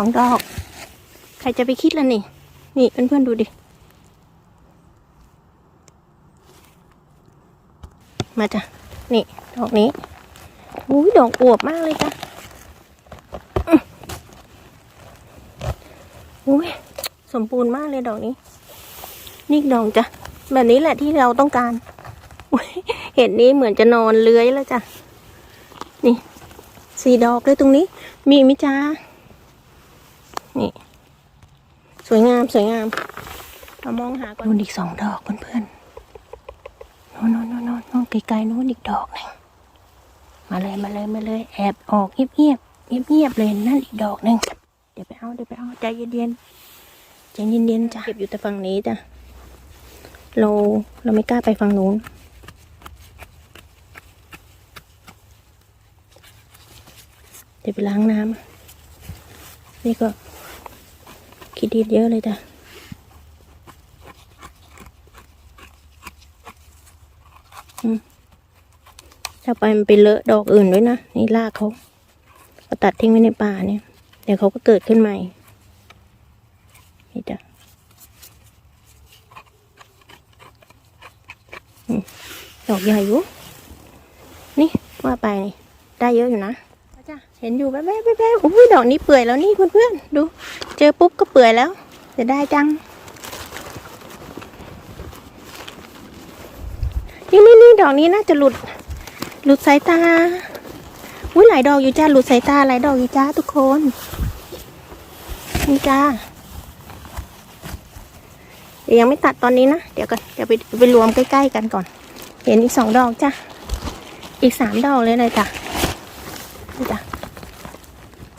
สองดอก ใครจะไปคิดล่ะนี่ นี่เพื่อนๆดูดิ มาจ้ะ นี่ ดอกนี้อุ้ยดอกอวบมากเลยจ้ะอุ้ยสมบูรณ์มากเลยดอกนี้ นี่ดอกจ้ะ แบบนี้แหละที่เราต้องการอุ๊ยเห็ดนี้เหมือนจะนอนเลื้อยแล้วจ้ะ นี่สี่ดอกเลยตรงนี้ มีมิจ้า นี่ สวยงามสวยงามมามองหาก่อนนู่นอีกสองดอกเพื่อนๆโน่นโน่นโน่นโน่นโน่นไกลๆโน่นอีกดอกหนึ่งมาเลยมาเลยมาเลย แอบออกเงียบเงียบเงียบเงียบๆเลยนั่นอีกดอกหนึ่งเดี๋ยวไปเอาเดี๋ยวไปเอาใจเย็นๆใจเย็นๆจ้ะเก็บอยู่แต่ฝั่งนี้จ้ะเราเราไม่กล้าไปฝั่งนู้นเดี๋ยวไปล้างน้ำนี่ก็ คิดดีเยอะเลยจ้ะอืมถ้าไปมันไปเลอะดอกอื่นด้วยนะ นี่รากเขาก็ตัดทิ้งไว้ในป่าเนี่ย เดี๋ยวเขาก็เกิดขึ้นใหม่ นี่จ้ะดอกใหญ่อยู่ นี่ว่าไปนี่ ได้เยอะอยู่นะ เห็นอยู่แป๊บๆแป๊บๆโอ้ยดอกนี้เปื่อยแล้วนี่เพื่อนๆดู เจอปุ๊บก็เปื่อยแล้วจะได้จังนี่นี่นี่ดอกนี้น่าจะหลุด หลุดสายตาอุ้ยหลายดอกอยู่จ้าหลุดสายตาหลายดอกอยู่จ้าทุกคนนี่จ้าเดี๋ยวยังไม่ตัดตอนนี้นะเดี๋ยวกันเดี๋ยวไปไปรวมใกล้ๆกันก่อน เห็นอีกสองดอกจ้ะอีกสามดอกเลยเลยจ้ะนี่จ้ะ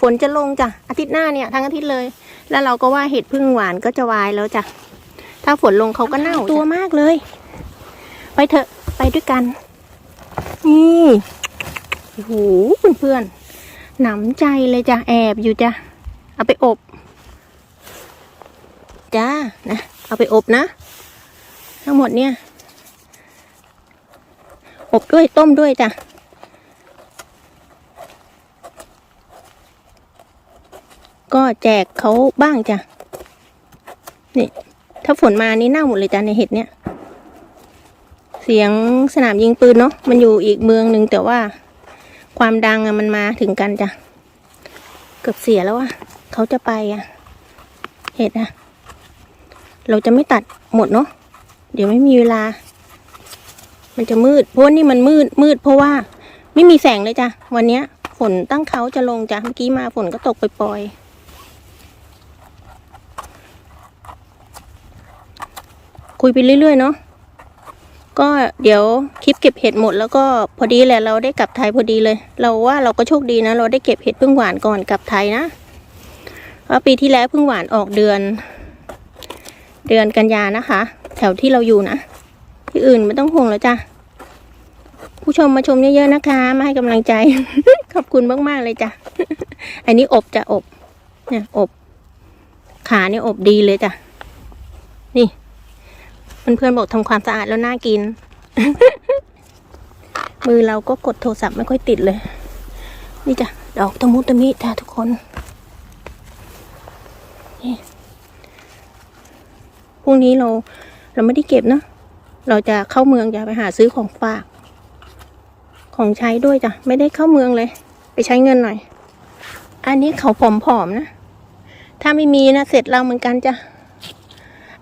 ฝนจะลงจ้ะอาทิตย์หน้าเนี่ยทั้งอาทิตย์เลย แล้วเราก็ว่าเห็ดพึ่งหวานก็จะวายแล้วจ้ะถ้าฝนลงเขาก็เน่าตัวมากเลย ไปเถอะไปด้วยกัน นี่โอ้โหเพื่อนๆหนำใจเลยจ้ะแอบอยู่จ้ะเอาไปอบ จ้านะเอาไปอบนะ ทั้งหมดเนี่ย อบด้วยต้มด้วยจ้ะ ก็แจกเขาบ้างจ้ะ นี่ ถ้าฝนมานี่เน่าหมดเลยจ้ะในเห็ดเนี่ย เสียงสนามยิงปืนเนาะ มันอยู่อีกเมืองหนึ่งแต่ว่า ความดังอะมันมาถึงกันจ้ะ เกือบเสียแล้วอะเขาจะไปอะเห็ดอะเราจะไม่ตัดหมดเนาะ เดี๋ยวไม่มีเวลา มันจะมืด เพราะนี่มันมืด มืดเพราะว่า ไม่มีแสงเลยจ้ะ วันเนี้ยฝนตั้งเขาจะลงจ้ะ เมื่อกี้มาฝนก็ตกปล่อยๆ คุยไปเรื่อยๆเนาะก็เดี๋ยวคลิปเก็บเห็ดหมดแล้วก็พอดีแหละเราได้กลับไทยพอดีเลย เราว่าเราก็โชคดีนะ เราได้เก็บเห็ดพึ่งหวานก่อนกลับไทยนะเพราะปีที่แล้วพึ่งหวานออกเดือน เดือนกันยานะคะ แถวที่เราอยู่นะที่อื่นไม่ต้องห่วงแล้วจ้ะผู้ชมมาชมเยอะๆนะคะ มาให้กำลังใจ ขอบคุณมากๆเลยจ้ะอันนี้อบจะอบ เนี่ยอบ ขาเนี่ยอบดีเลยจ้ะนี่ เพื่อนๆบอกทำความสะอาดแล้วน่ากิน มือเราก็กดโทรศัพท์ไม่ค่อยติดเลย นี่จ้ะดอกตะมุตะมิจ้ะทุกคนนี่พรุ่งนี้เราเราไม่ได้เก็บเนะเราจะเข้าเมืองจะไปหาซื้อของฝาก ของใช้ด้วยจ้ะไม่ได้เข้าเมืองเลย ไปใช้เงินหน่อย อันนี้เขาผอมๆนะ ถ้าไม่มีนะเสร็จเราเหมือนกันจ้ะ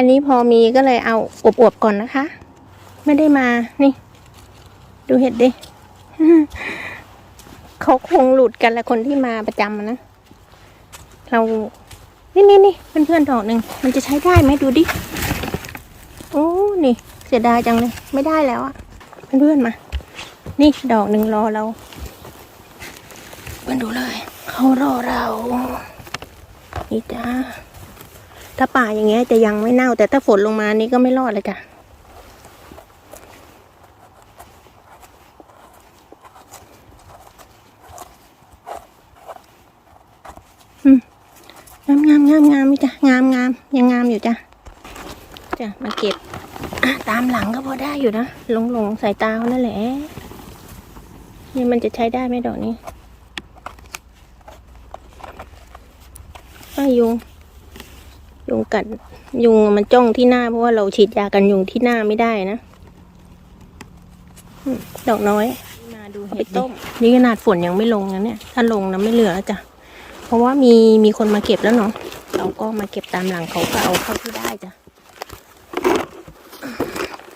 อันนี้พอมีก็เลยเอาอบ ๆ ก่อนนะคะ ไม่ได้มา นี่ ดูเห็ดดิ เขาคงหลุดกันแหละคนที่มาประจำนะ เรา นี่นี่นี่เพื่อนๆดอกหนึ่ง มันจะใช้ได้ไหมดูดิ โอ้ นี่ เสียดายจังเลย ไม่ได้แล้วอะเพื่อนๆมา นี่ดอกหนึ่งรอเรา เพื่อนดูเลย เขารอเรา นี่จ้า ถ้าป่าอย่างเงี้ยจะยังไม่เน่า แต่ถ้าฝนลงมานี่ก็ไม่รอดเลยจ้ะงามงามงามงามจ้ะงามงามยังงามอยู่จ้ะจ้ะมาเก็บตามหลังก็พอได้อยู่นะหลงหลงสายตาเขานั่นแหละนี่มันจะใช้ได้ไหมดอกนี้อ้ายุงยุ งกัดยุงมันจ้องที่หน้าเพราะว่าเราฉีดยากันยุงที่หน้าไม่ได้นะอืมดอกน้อยมาดูเห็ดต้มนี่ขนาดฝนยังไม่ลงนะเนี่ย ถ้าลงนะไม่เหลือแล้วจ้ะเพราะว่ามีมีคนมาเก็บแล้วเนาะเราก็มาเก็บตามหลังเขาก็เอาเข้าที่ได้จ้ะ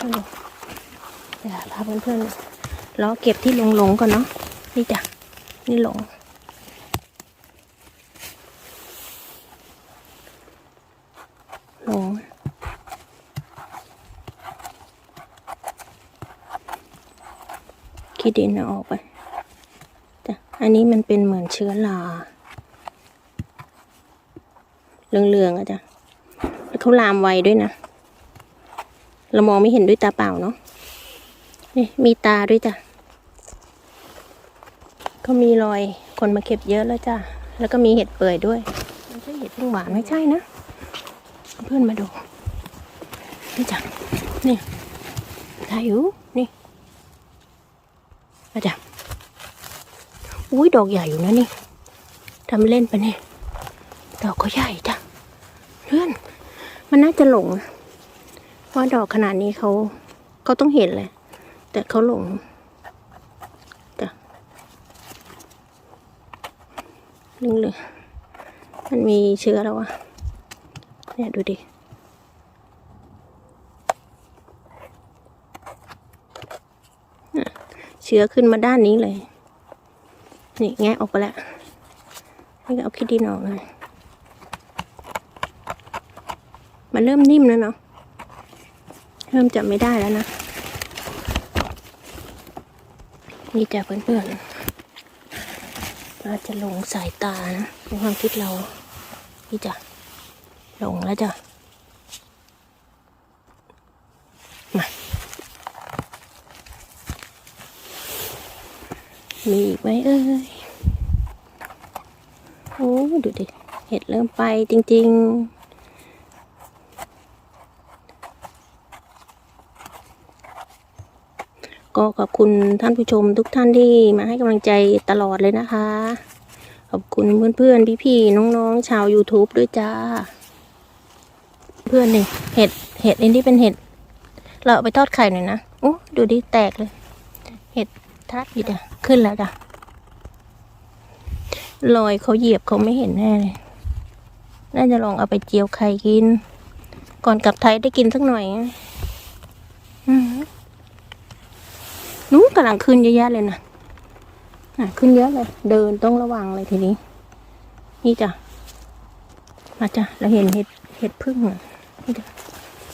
นี่เดี๋ยวพาเพื่อนๆล้อเก็บที่ลงลงๆก่อนเนาะนี่จ้ะนี่ลง ลงขี้ดินอาออกไปจ้ะอันนี้มันเป็นเหมือนเชื้อราเหลืองๆอะจ้ะเขาลามไวด้วยนะ เรามองไม่เห็นด้วยตาเปล่าเนาะนี่มีตาด้วยจ้ะ ก็มีรอยคนมาเก็บเยอะแล้วจ้ะ แล้วก็มีเห็ดเปื่อยด้วย ไมันใช่เห็ดพึ่งหวานไม่ใช่นะ เพื่อนมาดูนี่จ้ะนี่ถ่ายอยู่นี่มาจ้ะอุ้ยดอกใหญ่อยู่นะนี่ทำเล่นไปะเนี่ยดอกก็ใหญ่จ้ะเพื่อน มันน่าจะหลงนะเพราะดอกขนาดนี้เขาเขาต้องเห็นเลยแต่เขาหลงจ้ะลึงเลยมันมีเชื้อแล้วอะ เนี่ยดูดิ เชื้อขึ้นมาด้านนี้เลย นี่แงะออกไปแล้วนี่ก็เอาขี้ดินออกเลยมันเริ่มนิ่มแล้วเนาะ เริ่มจับไม่ได้แล้วนะ นี่จ้ะเพื่อนๆเราจะหลงสายตานะในความคิดเรา นี่จ้ะ ลงแล้วจ้ะ มามีอีกไหมเอ้ย โอ้ดูดิ เห็ดเริ่มไปจริง ๆก็ขอบคุณท่านผู้ชมทุกท่านที่มาให้กำลังใจตลอดเลยนะคะ ขอบคุณเพื่อนๆ พี่ๆ น้องๆ ชาว YouTube ด้วยจ้า พื่อนนี่เห็ดเห็ดอันนี้เป็นเห็ด เราเอาไปทอดไข่หน่อยนะโอ้ดูดิแตกเลย เห็ดทัดอยู่ะขึ้นแล้วจ้ะรอยเขาเหยียบเขาไม่เห็นแน่เลยน่าจะลองเอาไปเจียวไข่กิน ก่อนกลับไทยได้กินสักหน่อยอืมนู้นกำลังขึ้นเยอะแยะเลยนะะขึ้นเยอะเลย เดินต้องระวังเลยทีนี้ นี่จ้ะ มาจ้ะเราเห็นเห็ดเห็ดพึ่งอะ นี่จ้ะ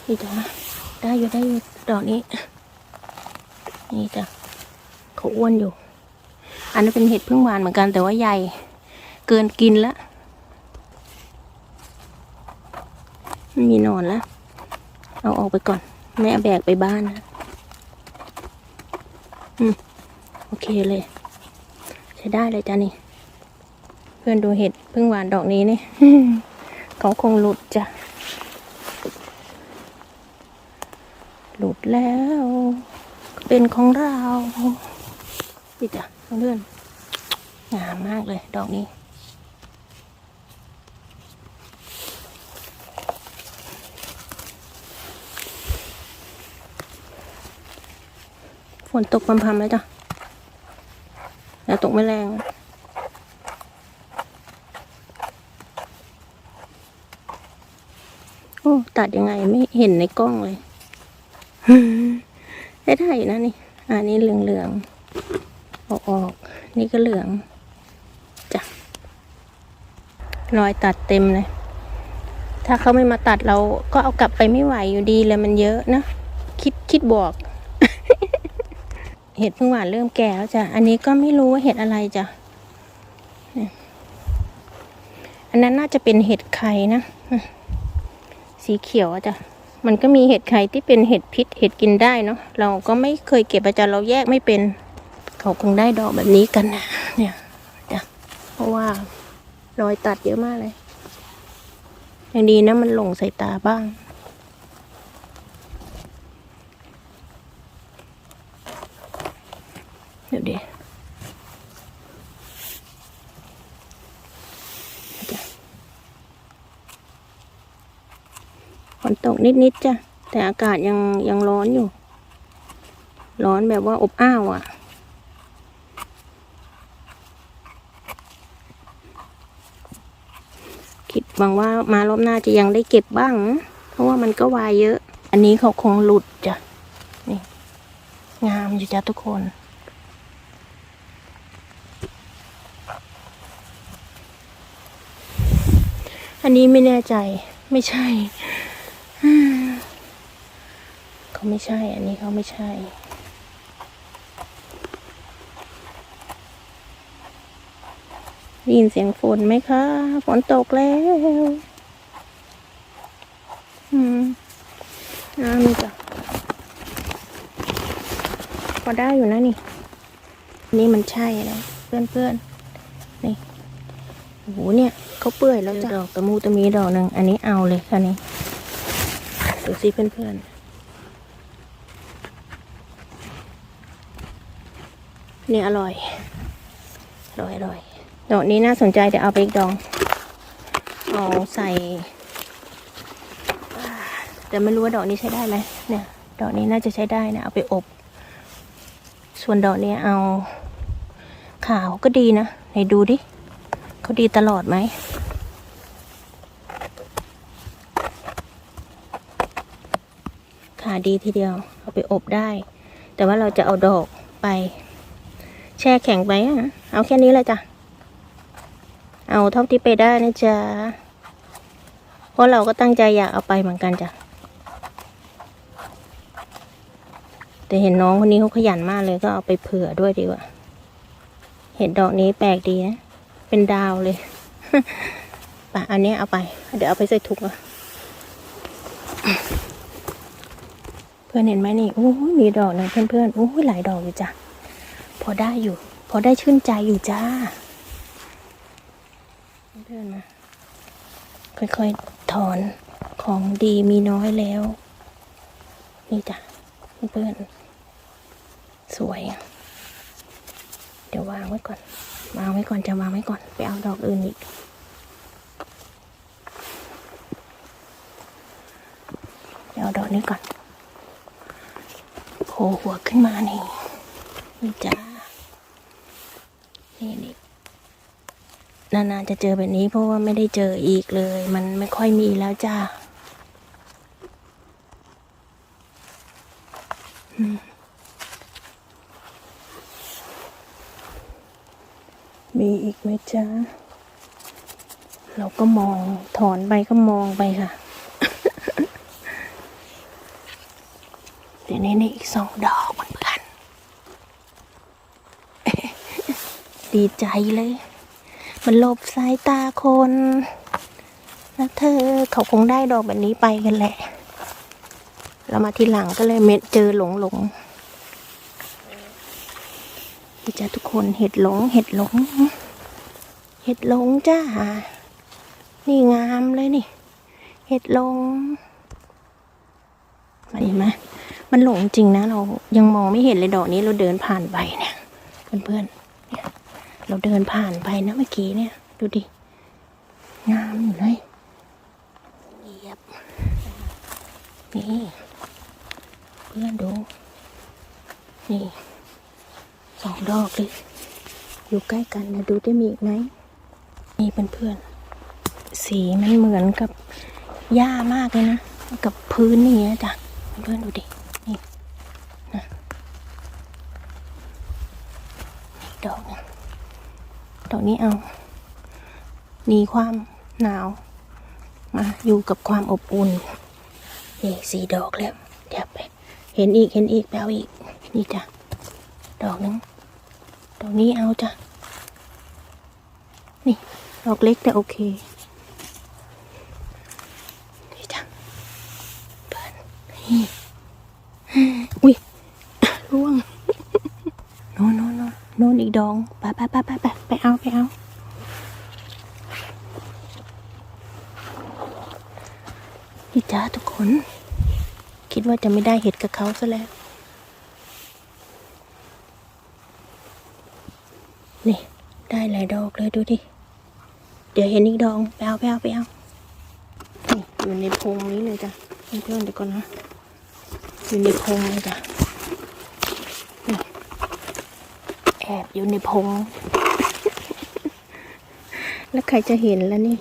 นี่จ้ะได้อยู่ได้อยู่ดอกนี้ นี่จ้ะเขาอ้วนอยู่ อันนี้นเป็นเห็ดพึ่งหวานเหมือนกันแต่ว่าใหญ่ เกินกินล้วไม่มีนอนแล้วเอาออกไปก่อนแม่แบกไปบ้านนะอืมโอเคเลย ใช้ได้เลยจ้ะนี่ เพื่อนดูเห็ดพึ่งหวานดอกนี้นี่ เขาคงหลุดจ้ะ หลุด แล้ว เป็นของเรานี่จ้ะเพื่อนงามมากเลยดอกนี้ฝนตกพรำๆแล้วจ้ะแต่ตกไม่แรงโอ้ตัดยังไงไม่เห็นในกล้องเลย ได้ได้อยู่นะนี่ อันนี้เหลืองๆออกออก นี่ก็เหลืองจ้ะรอยตัดเต็มเลย ถ้าเขาไม่มาตัดเราก็เอากลับไปไม่ไหวอยู่ดีเลยมันเยอะนะ คิดคิดบวกเห็ดพึ่งหวานเริ่มแก่แล้วจ้ะ อันนี้ก็ไม่รู้ว่าเห็ดอะไรจ้ะ อันนั้นน่าจะเป็นเห็ดไข่นะ สีเขียวจ้ะ มันก็มีเห็ดไข่ที่เป็นเห็ดพิษเห็ดกินได้เนาะเราก็ไม่เคยเก็บอาจารย์เราแยกไม่เป็น เขาคงได้ดอกแบบนี้กันนะเนี่ยจ้ะเพราะว่ารอยตัดเยอะมากเลยอย่างดีนะมันหลงใส่ตาบ้าง เดี๋ยวดิ นตกนิดๆจ้ะ แต่อากาศยังยังร้อนอยู่ ร้อนแบบว่าอบอ้าวอะ คิดหวังว่ามารอบหน้าจะยังได้เก็บบ้าง เพราะว่ามันก็วายเยอะ อันนี้เขาคงหลุดจ้ะ นี่ งามอยู่จ้ะทุกคนอันนี้ไม่แน่ใจไม่ใช่ เขาไม่ใช่ อันนี้เขาไม่ใช่ ได้ยินเสียงฝนไหมคะ ฝนตกแล้ว อืมน้ำนี่จ้ะพอได้อยู่นะนี่ นี่มันใช่นะเพื่อนเพื่อนๆนี่โอ้โหเนี่ยเขาเปื่อยแล้วจ้ะดอกตะมูตะมีดอกหนึ่งอันนี้เอาเลยค่ะนี่ดูสิเพื่อนเพื่อน นี่อร่อย อร่อยอร่อยดอกนี้น่าสนใจเดี๋ยวเอาไปอีกดอง เอาใส่ แต่ไม่รู้ว่าดอกนี้ใช้ได้ไหมเนี่ย ดอกนี้น่าจะใช้ได้นะ เอาไปอบ ส่วนดอกนี้เอาขาวก็ดีนะไหนดูดิเขาดีตลอดไหมขาดีทีเดียว เอาไปอบได้ แต่ว่าเราจะเอาดอกไป แช่แข็งไปอะเอาแค่นี้เลยจ้ะ เอาเท่าที่ไปได้นะจ๊ะ เพราะเราก็ตั้งใจอยากเอาไปเหมือนกันจ้ะ แต่เห็นน้องคนนี้เขาขยันมากเลยก็เอาไปเผื่อด้วยดีกว่า เห็นดอกนี้แปลกดีนะ เป็นดาวเลยปะอันนี้เอาไป เดี๋ยวเอาไปใส่ถุงอะเพื่อนเห็นไหมนี่โอ้ยมีดอกหนึ่งเพื่อนๆโอ้ยหลายดอกอยู่จ้ะ อได้อยู่ พอได้ชื่นใจอยู่จ้าเพื่อนๆมาค่อยๆถอนของดีมีน้อยแล้ว นี่จ้ะเพื่อนสวย เดี๋ยววางไว้ก่อนวางไว้ก่อนจะวางไว้ก่อน ไปเอาดอกอื่นอีกเดี๋ยวเอาดอกนี้ก่อนโผล่หัวขึ้นมานี่นี่จ้า นี่นี่นานๆจะเจอแบบนี้เพราะว่าไม่ได้เจออีกเลย มันไม่ค่อยมีแล้วจ้ามมีอีกไหมจ้าเราก็มองถอนไปก็มองไปค่ะ เดี๋ยวนี้นี่อีกสองดอกเพื่อนๆ ดีใจเลย มันหลบสายตาคนแล้วเธอเขาคงได้ดอกแบบนี้ไปกันแหละ เรามาทีหลังก็เลยเม็ดเจอหลงหลงจ้าทุกคนเห็ดหลงเห็ดหลง เห็ดหลงจ้า นี่งามเลยนี่ เห็ดหลงมาเห็นไหมมันหลงจริงนะ เรายังมองไม่เห็นเลยดอกนี้เราเดินผ่านไปเนี่ยเพื่อนๆเนี่ย เราเดินผ่านไปนะเมื่อกี้เนี่ย ดูดิ งามอยู่เลยเหยียบนี่เพื่อนดู นี่สองดอกเลยอยู่ใกล้กันนะดูได้มีอีกไหมนี่เพื่อนๆสีมันเหมือนกับหญ้ามากเลยนะ กับพื้นนี่นะจ๊ะเพื่อนดูดินี่นะนี่ดอกนึ่ง ดอกนี้เอาหนีความหนาว มาอยู่กับความอบอุ่นนี่สี่ดอกแล้วเดี๋ยวไป เห็นอีกเห็นอีกแปลอีก นี่จ้ะ ดอกหนึงดอกนี้เอาจ้ะ นี่ ดอกเล็กแต่โอเค นี่จ้ะเพื่อนนี่อุ้ย ร่วง โน่น โน่นโน่นอีกดองไปไปไปไปไปไปเอาไปเอานี่จ้าทุกคน คิดว่าจะไม่ได้เห็ดกับเขาซะแล้วนี่ได้หลายดอกเลยดูดิ เดี๋ยวเห็นอีกดองไปเอาไปเอาไปเอานี่อยู่ในพงนี้เลยจ้ะเพื่อนๆเดี๋ยวก่อนนะอยู่ในพงเลยจ้ะนี่แอ บอยู่ในพง แล้วใครจะเห็นแล้วนี่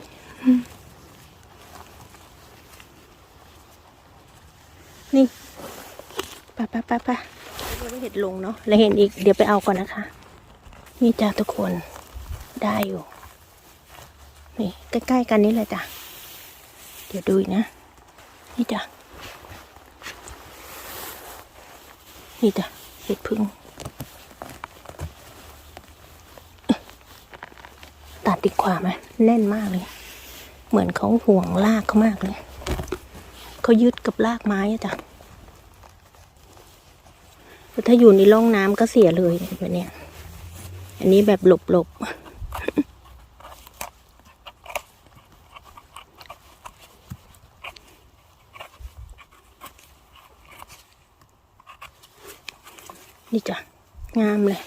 นี่ไปไปไปไปเดี๋ยวไม่เห็นลงเนาะแล้วเห็นอีก เดี๋ยวไปเอาก่อนนะคะ นี่จ้าทุกคน ได้อยู่ นี่ ใกล้ๆกันนี่แหละจ้ะ เดี๋ยวดูอีกนะ นี่จ้ะ นี่จ้ะ เห็ดพึ่ง ตัดดีกว่าไหมแน่นมากเลย เหมือนเขาห่วงรากเขามากเลยเขายึดกับรากไม้อะจ้ะถ้าอยู่ในร่องน้ำก็เสียเลยแบบเนี้ยอันนี้แบบหลบหลบๆนี่จ้ะงามเลย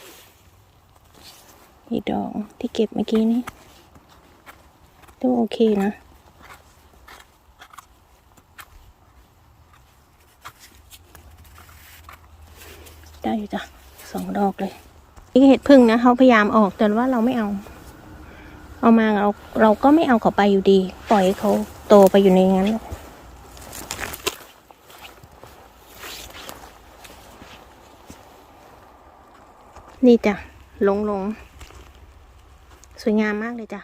นี่ดอกที่เก็บเมื่อกี้นี้ก็โอเคนะได้อยู่จ้ะสองดอกเลยนี่เห็ดพึ่งนะเขาพยายามออกแต่ว่าเราไม่เอา เอามาเราเราก็ไม่เอาเขาไปอยู่ดี ปล่อยให้เขาโตไปอยู่ในนั้นนี่จ้ะลงลง สวยงามมากเลยจ้ะ